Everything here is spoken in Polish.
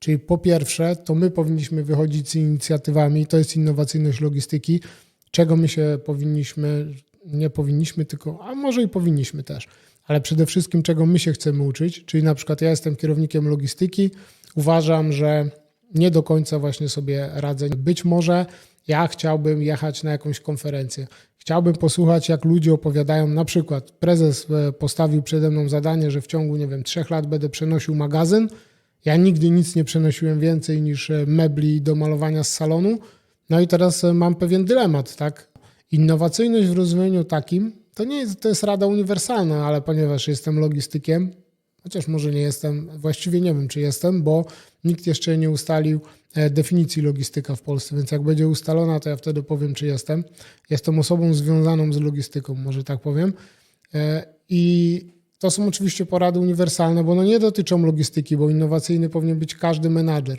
Czyli po pierwsze, to my powinniśmy wychodzić z inicjatywami, to jest innowacyjność logistyki, czego my się powinniśmy, nie powinniśmy, tylko, a może i powinniśmy też, ale przede wszystkim czego my się chcemy uczyć, czyli na przykład ja jestem kierownikiem logistyki, uważam, że nie do końca właśnie sobie radzę. Być może ja chciałbym jechać na jakąś konferencję. Chciałbym posłuchać, jak ludzie opowiadają. Na przykład prezes e, postawił przede mną zadanie, że w ciągu, nie wiem, trzech lat będę przenosił magazyn. Ja nigdy nic nie przenosiłem więcej niż e, mebli do malowania z salonu. No i teraz e, mam pewien dylemat, tak? Innowacyjność w rozumieniu takim to nie jest, to jest rada uniwersalna, ale ponieważ jestem logistykiem, chociaż może nie jestem, właściwie nie wiem, czy jestem, bo nikt jeszcze nie ustalił e, definicji logistyka w Polsce, więc jak będzie ustalona, to ja wtedy powiem, czy jestem. Jestem osobą związaną z logistyką, może tak powiem. I to są oczywiście porady uniwersalne, bo one nie dotyczą logistyki, bo innowacyjny powinien być każdy menadżer.